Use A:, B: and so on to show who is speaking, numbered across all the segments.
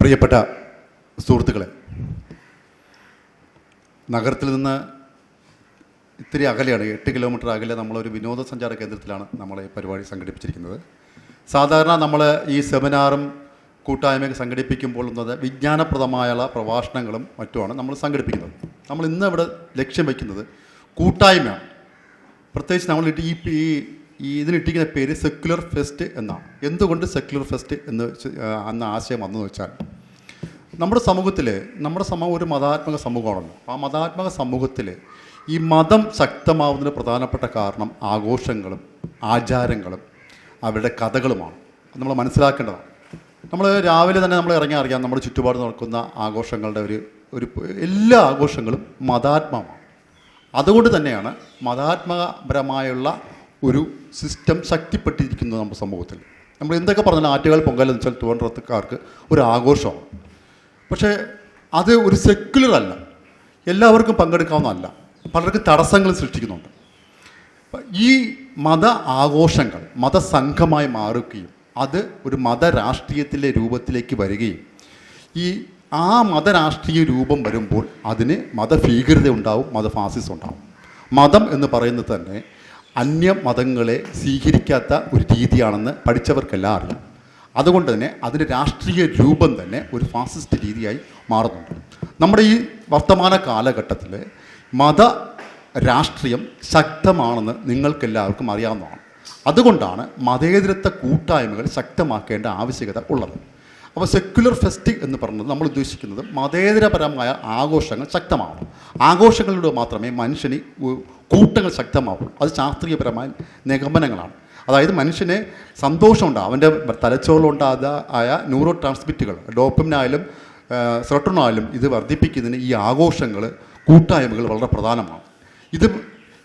A: പ്രിയപ്പെട്ട സുഹൃത്തുക്കളെ നഗരത്തിൽ നിന്ന് ഇത്തിരി അകലെയാണ് എട്ട് കിലോമീറ്റർ അകലെ നമ്മളൊരു വിനോദസഞ്ചാര കേന്ദ്രത്തിലാണ് നമ്മൾ ഈ പരിപാടി സംഘടിപ്പിച്ചിരിക്കുന്നത്. സാധാരണ നമ്മൾ ഈ സെമിനാറും കൂട്ടായ്മയൊക്കെ സംഘടിപ്പിക്കുമ്പോൾ എന്നത് വിജ്ഞാനപ്രദമായുള്ള പ്രഭാഷണങ്ങളും മറ്റുമാണ് നമ്മൾ സംഘടിപ്പിക്കുന്നത്. നമ്മൾ ഇന്ന് ഇവിടെ ലക്ഷ്യം വയ്ക്കുന്നത് കൂട്ടായ്മയാണ്. പ്രത്യേകിച്ച് നമ്മൾ ഈ ഈ ഈ ഇതിനിട്ടിരിക്കുന്ന പേര് സെക്യുലർ ഫെസ്റ്റ് എന്നാണ്. എന്തുകൊണ്ട് സെക്യുലർ ഫെസ്റ്റ് എന്ന് അന്ന് ആശയം വന്നതെന്ന് വെച്ചാൽ നമ്മുടെ സമൂഹത്തിൽ നമ്മുടെ സമൂഹം ഒരു മതാത്മക സമൂഹമാണല്ലോ. ആ മതാത്മക സമൂഹത്തിൽ ഈ മതം ശക്തമാവുന്നതിന് പ്രധാനപ്പെട്ട കാരണം ആഘോഷങ്ങളും ആചാരങ്ങളും അവരുടെ കഥകളുമാണ്. നമ്മൾ മനസ്സിലാക്കേണ്ടതാണ്. നമ്മൾ രാവിലെ തന്നെ നമ്മൾ ഇറങ്ങി അറിയാം നമ്മുടെ ചുറ്റുപാട് നടക്കുന്ന ആഘോഷങ്ങളുടെ ഒരു ഒരു എല്ലാ ആഘോഷങ്ങളും മതാത്മമാണ് അതുകൊണ്ട് തന്നെയാണ് മതാത്മകപരമായുള്ള ഒരു സിസ്റ്റം ശക്തിപ്പെട്ടിരിക്കുന്നത് നമ്മുടെ സമൂഹത്തിൽ. നമ്മൾ എന്തൊക്കെ പറഞ്ഞാലും ആറ്റുകാൽ പൊങ്കൽ എന്ന് വെച്ചാൽ തിരുവനന്തപുരത്തുകാർക്ക് ഒരു ആഘോഷമാണ്. പക്ഷേ അത് ഒരു സെക്യുലർ അല്ല. എല്ലാവർക്കും പങ്കെടുക്കാവുന്നതല്ല. പലർക്കും തടസ്സങ്ങൾ സൃഷ്ടിക്കുന്നുണ്ട്. ഈ മത ആഘോഷങ്ങൾ മതസംഘമായി മാറുകയും അത് ഒരു മതരാഷ്ട്രീയത്തിലെ രൂപത്തിലേക്ക് വരികയും ഈ ആ മതരാഷ്ട്രീയ രൂപം വരുമ്പോൾ അതിന് മതഭീകരത ഉണ്ടാവും മതഫാസിസം ഉണ്ടാവും. മതം എന്ന് പറയുന്നത് തന്നെ അന്യ മതങ്ങളെ സ്വീകരിക്കാത്ത ഒരു രീതിയാണെന്ന് പഠിച്ചവർക്കെല്ലാം അറിയാം. അതുകൊണ്ട് തന്നെ അതിന്റെ രാഷ്ട്രീയ രൂപം തന്നെ ഒരു ഫാസിസ്റ്റ് രീതിയായി മാറുന്നുണ്ട്. നമ്മുടെ ഈ വർത്തമാന കാലഘട്ടത്തിൽ മത രാഷ്ട്രീയം ശക്തമാണെന്ന് നിങ്ങൾക്കെല്ലാവർക്കും അറിയാവുന്നതാണ്. അതുകൊണ്ടാണ് മതേതരത്വ കൂട്ടായ്മകൾ ശക്തമാക്കേണ്ട ആവശ്യകത ഉള്ളത്. അപ്പോൾ സെക്യുലർ ഫെസ്റ്റ് എന്ന് പറയുന്നത് നമ്മൾ ഉദ്ദേശിക്കുന്നത് മതേതരപരമായ ആഘോഷങ്ങൾ ശക്തമാവണം. ആഘോഷങ്ങളിലൂടെ മാത്രമേ മനുഷ്യന് കൂട്ടങ്ങൾ ശക്തമാവുള്ളൂ. അത് ശാസ്ത്രീയപരമായ നിഗമനങ്ങളാണ്. അതായത് മനുഷ്യനെ സന്തോഷമുണ്ടാകും അവന്റെ തലച്ചോറിലുണ്ടാത ആയ ന്യൂറോ ട്രാൻസ്മിറ്റുകൾ ഡോപ്പമിനായാലും സെറട്ടോണായാലും ഇത് വർദ്ധിപ്പിക്കുന്നതിന് ഈ ആഘോഷങ്ങൾ കൂട്ടായ്മകൾ വളരെ പ്രധാനമാണ്. ഇത്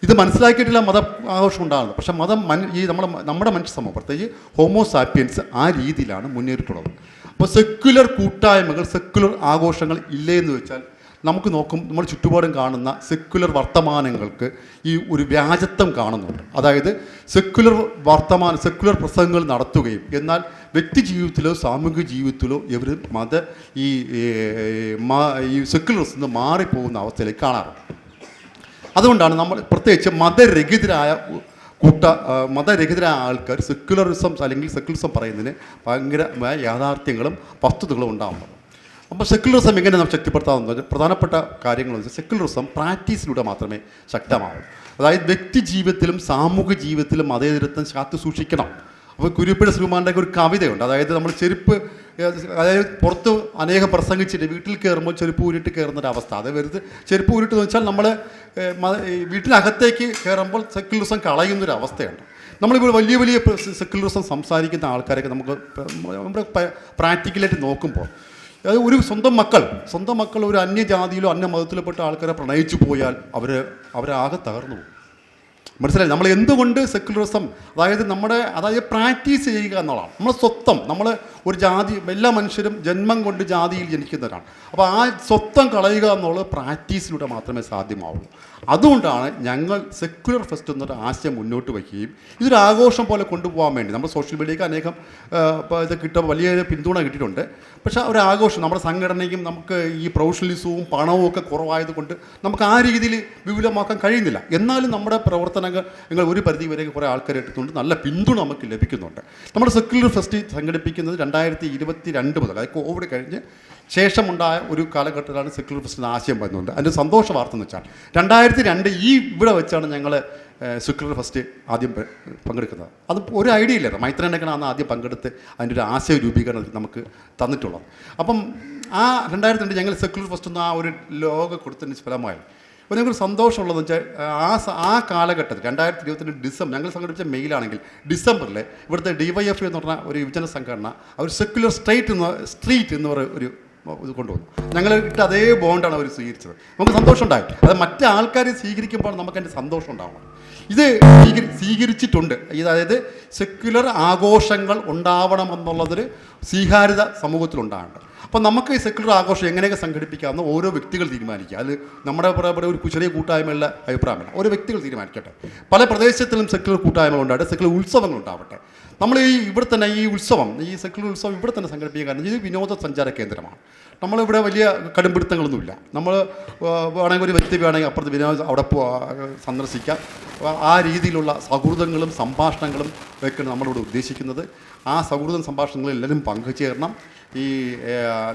A: ഇത് മനസ്സിലാക്കിയിട്ടില്ല മത ആഘോഷം ഉണ്ടാകുന്നത്. പക്ഷേ മതം മൻ ഈ നമ്മുടെ നമ്മുടെ മനുഷ്യ സമൂഹം പ്രത്യേകിച്ച് ഹോമോസാപ്പിയൻസ് ആ രീതിയിലാണ് മുന്നേറിയിട്ടുള്ളത്. അപ്പോൾ സെക്യുലർ കൂട്ടായ്മകൾ സെക്യുലർ ആഘോഷങ്ങൾ ഇല്ലേ എന്ന് വെച്ചാൽ നമുക്ക് നോക്കും നമ്മൾ ചുറ്റുപാടും കാണുന്ന സെക്യുലർ വർത്തമാനങ്ങൾക്ക് ഈ ഒരു വ്യാജത്വം കാണുന്നുണ്ട്. അതായത് സെക്യുലർ വർത്തമാനം സെക്യുലർ പ്രസംഗങ്ങൾ നടത്തുകയും എന്നാൽ വ്യക്തി ജീവിതത്തിലോ സാമൂഹിക ജീവിതത്തിലോ ഇവർ മത ഈ ഈ സെക്യുലറിൽ നിന്ന് മാറിപ്പോകുന്ന അവസ്ഥയിലേക്ക് കാണാറുണ്ട്. അതുകൊണ്ടാണ് നമ്മൾ പ്രത്യേകിച്ച് മതരഹിതരായ കൂട്ട മതരഹിതരായ ആൾക്കാർ സെക്യുലറിസം അല്ലെങ്കിൽ സെക്യുലറിസം പറയുന്നതിന് ഭയങ്കരമായ യാഥാർത്ഥ്യങ്ങളും വസ്തുതകളും ഉണ്ടാവുന്നത്. അപ്പോൾ സെക്യുലറിസം എങ്ങനെ നാം ശക്തിപ്പെടുത്താമെന്ന് പ്രധാനപ്പെട്ട കാര്യങ്ങൾ സെക്യുലറിസം പ്രാക്ടീസിലൂടെ മാത്രമേ ശക്തമാവൂ. അതായത് വ്യക്തി ജീവിതത്തിലും സാമൂഹ്യ ജീവിതത്തിലും മതേതരത്വം കാത്തു സൂക്ഷിക്കണം. അപ്പോൾ കുരുപ്പിഴ ശ്രീമാന്റെ ഒരു കവിതയുണ്ട്. അതായത് നമ്മൾ ചെരുപ്പ് അതായത് പുറത്ത് അനേകം പ്രസംഗിച്ചിട്ട് വീട്ടിൽ കയറുമ്പോൾ ചെരുപ്പ് ഊരിട്ട് കയറുന്ന ഒരു അവസ്ഥ. അത് വെറുതെ ചെരുപ്പ് ഊരിട്ട് വെച്ചാൽ നമ്മൾ വീട്ടിനകത്തേക്ക് കയറുമ്പോൾ സെക്യുലറിസം കളയുന്നൊരു അവസ്ഥയുണ്ട്. നമ്മളിപ്പോൾ വലിയ വലിയ സെക്യുലറിസം സംസാരിക്കുന്ന ആൾക്കാരൊക്കെ നമുക്ക് നമ്മുടെ പ്രാക്ടിക്കലായിട്ട് നോക്കുമ്പോൾ അത് ഒരു സ്വന്തം മക്കൾ സ്വന്തം മക്കൾ ഒരു അന്യജാതിയിലോ അന്യ മതത്തിലോപ്പെട്ട ആൾക്കാരെ പ്രണയിച്ചു പോയാൽ അവർ അവരാകെ തകർന്നു പോകും. മനസ്സിലായി നമ്മൾ എന്തുകൊണ്ട് സെക്യുലറിസം അതായത് നമ്മുടെ അതായത് പ്രാക്ടീസ് ചെയ്യുക എന്നുള്ളതാണ്. നമ്മൾ സ്വത്വം നമ്മൾ ഒരു ജാതി എല്ലാ മനുഷ്യരും ജന്മം കൊണ്ട് ജാതിയിൽ ജനിക്കുന്നവരാണ്. അപ്പോൾ ആ സ്വത്വം കളയുക എന്നുള്ളത് പ്രാക്ടീസിലൂടെ മാത്രമേ സാധ്യമാവുള്ളൂ. അതുകൊണ്ടാണ് ഞങ്ങൾ സെക്യുലർ ഫെസ്റ്റ് എന്നൊരു ആശയം മുന്നോട്ട് വയ്ക്കുകയും ഇതൊരു ആഘോഷം പോലെ കൊണ്ടുപോകാൻ വേണ്ടി. നമ്മുടെ സോഷ്യൽ മീഡിയയ്ക്ക് അനേകം ഇത് കിട്ട വലിയ പിന്തുണ കിട്ടിയിട്ടുണ്ട്. പക്ഷേ ഒരു ആഘോഷം നമ്മുടെ സംഘടനയ്ക്കും നമുക്ക് ഈ പ്രൊഫഷണലിസവും പണവും ഒക്കെ കുറവായതുകൊണ്ട് നമുക്ക് ആ രീതിയിൽ വിപുലമാക്കാൻ കഴിയുന്നില്ല. എന്നാലും നമ്മുടെ പ്രവർത്തനങ്ങൾ നിങ്ങൾ ഒരു പരിധി വരെ കുറേ ആൾക്കാർ എടുത്തുകൊണ്ട് നല്ല പിന്തുണ നമുക്ക് ലഭിക്കുന്നുണ്ട്. നമ്മുടെ സെക്യുലർ ഫെസ്റ്റ് സംഘടിപ്പിക്കുന്നത് രണ്ടായിരത്തി ഇരുപത്തി രണ്ട് മുതൽ അതായത് കോവിഡ് കഴിഞ്ഞ് ശേഷമുണ്ടായ ഒരു കാലഘട്ടത്തിലാണ് സെക്യുലർ ഫെസ്റ്റിന് ആശയം വരുന്നത് അതിന്റെ സന്തോഷ വാർത്ത എന്ന് വെച്ചാൽ രണ്ടായിരത്തി രണ്ട് ഈ ഇവിടെ വെച്ചാണ് ഞങ്ങൾ സെക്യുലർ ഫസ്റ്റ് ആദ്യം പങ്കെടുക്കുന്നത്. അത് ഒരു ഐഡിയ ഇല്ലായിരുന്നു. അന്ന് ആദ്യം പങ്കെടുത്ത് അതിന്റെ ഒരു ആശയ രൂപീകരണം നമുക്ക് തന്നിട്ടുള്ളത്. അപ്പം ആ രണ്ടായിരത്തി രണ്ട് ഞങ്ങൾ സെക്യുലർ ഫസ്റ്റ് എന്ന ആ ഒരു ലോക കൊടുത്തതിന് ഫലമായി അപ്പോൾ ഞങ്ങൾക്ക് സന്തോഷമുള്ളതെന്ന് വെച്ചാൽ ആ ആ കാലഘട്ടത്തിൽ രണ്ടായിരത്തി ഇരുപത്തിരണ്ട് ഡിസംബർ ഞങ്ങൾ സംഘടിപ്പിച്ച മെയിലാണെങ്കിൽ ഡിസംബറിൽ ഇവിടുത്തെ ഡി വൈ എഫ് എന്ന് പറഞ്ഞ ഒരു യുവജന സംഘടന അവർ സെക്യുലർ സ്ട്രേറ്റ് എന്ന് സ്ട്രീറ്റ് എന്ന് പറയുന്ന ഒരു ഇത് കൊണ്ടുവന്നു. ഇട്ട് അതേ ബോണ്ടാണ് അവർ സ്വീകരിച്ചത്. നമുക്ക് സന്തോഷമുണ്ടായി അത് മറ്റേ ആൾക്കാരെ സ്വീകരിക്കുമ്പോൾ നമുക്ക് അതിന്റെ സന്തോഷം ഉണ്ടാവണം. ഇത് സ്വീകരി സ്വീകരിച്ചിട്ടുണ്ട്. അതായത് സെക്യുലർ ആഘോഷങ്ങൾ ഉണ്ടാവണം എന്നുള്ളതിൽ സ്വീകാര്യത സമൂഹത്തിലുണ്ടാകേണ്ടത് അപ്പോൾ നമുക്ക് ഈ സെക്യുലർ ആഘോഷം എങ്ങനെയൊക്കെ സംഘടിപ്പിക്കാമെന്ന് ഓരോ വ്യക്തികൾ തീരുമാനിക്കുക. അത് നമ്മുടെ ഇവിടെ ഒരു ചെറിയ കൂട്ടായ്മയുള്ള അഭിപ്രായമല്ല. ഓരോ വ്യക്തികൾ തീരുമാനിക്കട്ടെ. പല പ്രദേശത്തിലും സെക്യുലർ കൂട്ടായ്മകൾ ഉണ്ടാകട്ടെ സെക്യുലർ ഉത്സവങ്ങൾ ഉണ്ടാവട്ടെ നമ്മൾ ഈ ഇവിടെ തന്നെ ഈ ഉത്സവം ഈ സെക്കുലർ ഉത്സവം ഇവിടെ തന്നെ സംഘടിപ്പിക്കാൻ കാരണം ഇത് വിനോദസഞ്ചാര കേന്ദ്രമാണ്. നമ്മളിവിടെ വലിയ കടുംപിടുത്തങ്ങളൊന്നുമില്ല. നമ്മൾ വേണമെങ്കിൽ ഒരു വ്യക്തി വേണമെങ്കിൽ അപ്പുറത്ത് വിനോദ അവിടെ പോ സന്ദർശിക്കാം. ആ രീതിയിലുള്ള സൗഹൃദങ്ങളും സംഭാഷണങ്ങളും ഒക്കെയാണ് നമ്മളിവിടെ ഉദ്ദേശിക്കുന്നത്. ആ സൗഹൃദം സംഭാഷണങ്ങളിൽ എല്ലാവരും പങ്കുചേരണം. ഈ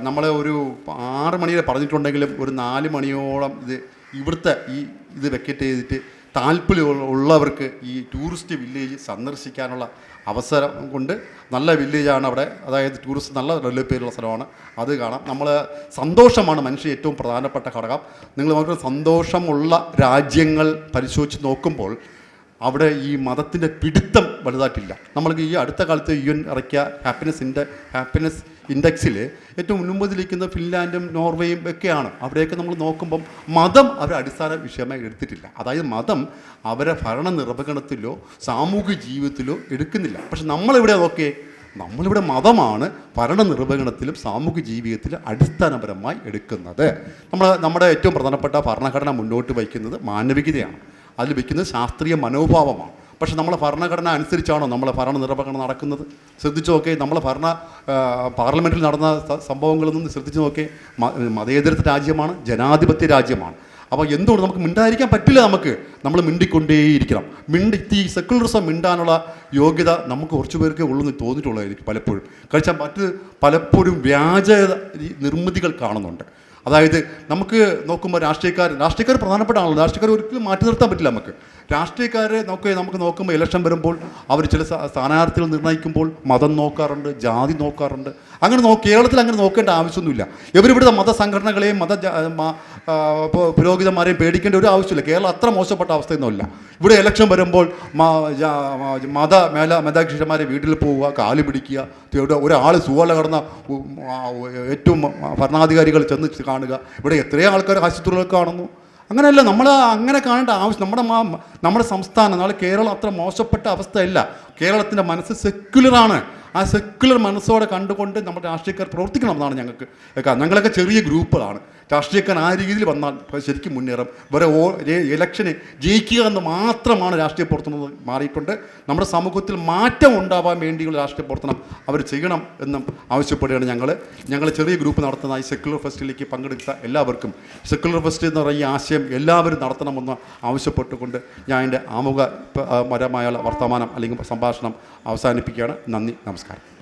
A: നമ്മൾ ഒരു ആറ് മണിയിൽ പറഞ്ഞിട്ടുണ്ടെങ്കിലും ഒരു നാല് മണിയോളം ഇത് ഇവിടുത്തെ ഈ ഇത് വെക്കറ്റ് ചെയ്തിട്ട് താല്പര്യമുള്ള ഉള്ളവർക്ക് ഈ ടൂറിസ്റ്റ് വില്ലേജ് സന്ദർശിക്കാനുള്ള അവസരം കൊണ്ട് നല്ല വില്ലേജാണ് അവിടെ. അതായത് ടൂറിസ്റ്റ് നല്ല ഡെവലപ്പ് സ്ഥലമാണ്. അത് കാണാം. നമ്മൾ സന്തോഷമാണ് മനുഷ്യ ഏറ്റവും പ്രധാനപ്പെട്ട ഘടകം. നിങ്ങൾ നമുക്ക് സന്തോഷമുള്ള രാജ്യങ്ങൾ പരിശോധിച്ച് നോക്കുമ്പോൾ അവിടെ ഈ മതത്തിന്റെ പിടുത്തം വലുതായിട്ടില്ല. നമ്മൾക്ക് ഈ അടുത്ത കാലത്ത് യു എൻ ഇറക്കിയ ഹാപ്പിനെസ് ഇൻഡ ഹാപ്പിനെസ് ഇൻഡെക്സിൽ ഏറ്റവും മുൻപതിലിരിക്കുന്ന ഫിൻലാൻഡും നോർവേയും ഒക്കെയാണ്. അവിടെയൊക്കെ നമ്മൾ നോക്കുമ്പം മതം അവരെ അടിസ്ഥാന വിഷയമായി എടുത്തിട്ടില്ല. അതായത് മതം അവരെ ഭരണ നിർവഹണത്തിലോ സാമൂഹിക ജീവിതത്തിലോ എടുക്കുന്നില്ല. പക്ഷെ നമ്മളിവിടെ നോക്കിയേ നമ്മളിവിടെ മതമാണ് ഭരണ നിർവഹണത്തിലും സാമൂഹിക ജീവിതത്തിലും അടിസ്ഥാനപരമായി എടുക്കുന്നത്. നമ്മൾ നമ്മുടെ ഏറ്റവും പ്രധാനപ്പെട്ട ഭരണഘടന മുന്നോട്ട് വയ്ക്കുന്നത് മാനവികതയാണ്. അതിൽ വയ്ക്കുന്നത് ശാസ്ത്രീയ മനോഭാവമാണ്. പക്ഷെ നമ്മളെ ഭരണഘടന അനുസരിച്ചാണോ നമ്മളെ ഭരണ നിർവഹണം നടക്കുന്നത്? ശ്രദ്ധിച്ചു നോക്കേ നമ്മളെ ഭരണ പാർലമെന്റിൽ നടന്ന സംഭവങ്ങളിൽ നിന്ന് ശ്രദ്ധിച്ചു നോക്കേ മതേതരത്തെ രാജ്യമാണ് ജനാധിപത്യ രാജ്യമാണ്. അപ്പോൾ എന്തുകൊണ്ട് നമുക്ക് മിണ്ടാതിരിക്കാൻ പറ്റില്ല നമുക്ക്? നമ്മൾ മിണ്ടിക്കൊണ്ടേയിരിക്കണം. മിണ്ടി ഈ സെക്കുലറിസം മിണ്ടാനുള്ള യോഗ്യത നമുക്ക് കുറച്ച് പേർക്ക് ഉള്ളെന്ന് തോന്നിയിട്ടുള്ളതായിരിക്കും പലപ്പോഴും. കഴിച്ചാൽ മറ്റ് പലപ്പോഴും വ്യാജ നിർമ്മിതികൾ കാണുന്നുണ്ട്. അതായത് നമുക്ക് നോക്കുമ്പോൾ രാഷ്ട്രീയക്കാർ രാഷ്ട്രീയക്കാർ പ്രധാനപ്പെട്ട ആളാണ് രാഷ്ട്രീയക്കാർ ഒരിക്കലും മാറ്റി നിർത്താൻ പറ്റില്ല നമുക്ക്. രാഷ്ട്രീയക്കാരെ നോക്കുക നമുക്ക് നോക്കുമ്പോൾ ഇലക്ഷൻ വരുമ്പോൾ അവർ ചില സ്ഥാ- സ്ഥാനാർത്ഥികൾ നിർണയിക്കുമ്പോൾ മതം നോക്കാറുണ്ട് ജാതി നോക്കാറുണ്ട്. അങ്ങനെ നോക്കി കേരളത്തിൽ അങ്ങനെ നോക്കേണ്ട ആവശ്യമൊന്നുമില്ല. ഇവരിവിടുത്തെ മതസംഘടനകളെയും മത പുരോഹിതന്മാരെയും പേടിക്കേണ്ട ഒരു ആവശ്യമില്ല. കേരളം അത്ര മോശപ്പെട്ട അവസ്ഥയൊന്നുമില്ല. ഇവിടെ ഇലക്ഷൻ വരുമ്പോൾ മത മേല മേധാകൃഷിമാരെ വീട്ടിൽ പോവുക കാൽ പിടിക്കുക ഇവിടെ ഒരാൾ സുവല കടന്ന ഏറ്റവും ഭരണാധികാരികൾ ചെന്ന് കാണുക. ഇവിടെ എത്രയോ ആൾക്കാർ ആശുപത്രികൾ കാണുന്നു. അങ്ങനെയല്ല നമ്മൾ അങ്ങനെ കാണേണ്ട ആവശ്യം നമ്മുടെ നമ്മുടെ സംസ്ഥാനം നാളെ കേരളം അത്ര മോശപ്പെട്ട അവസ്ഥയല്ല. കേരളത്തിന്റെ മനസ്സ് സെക്യുലറാണ് ആ സെക്യുലർ മനസ്സോടെ കണ്ടുകൊണ്ട് നമ്മുടെ രാഷ്ട്രീയക്കാർ പ്രവർത്തിക്കണം എന്നാണ് ഞങ്ങൾക്ക്. ഞങ്ങളൊക്കെ ചെറിയ ഗ്രൂപ്പുകളാണ്. രാഷ്ട്രീയക്കാർ ആ രീതിയിൽ വന്നാൽ ശരിക്കും മുന്നേറും. വേറെ ഓ ഇലക്ഷന് ജയിക്കുക എന്ന് മാത്രമാണ് രാഷ്ട്രീയ പ്രവർത്തനം മാറിയിട്ടുണ്ട്. നമ്മുടെ സമൂഹത്തിൽ മാറ്റം ഉണ്ടാവാൻ വേണ്ടിയുള്ള രാഷ്ട്രീയ പ്രവർത്തനം അവർ ചെയ്യണം എന്നും ആവശ്യപ്പെടുകയാണ് ഞങ്ങൾ ഞങ്ങൾ ചെറിയ ഗ്രൂപ്പ് നടത്തുന്ന ഈ സെക്യുലർ ഫെസ്റ്റിലേക്ക് പങ്കെടുത്ത എല്ലാവർക്കും സെക്യുലർ ഫെസ്റ്റ് എന്ന് പറയുന്ന ഈ ആശയം എല്ലാവരും നടത്തണമെന്ന് ആവശ്യപ്പെട്ടുകൊണ്ട് ഞാൻ എന്റെ ആമുഖ പരമായ വർത്തമാനം അല്ലെങ്കിൽ സംഭാഷണം അവസാനിപ്പിക്കുകയാണ്. നന്ദി നമസ്കാരം.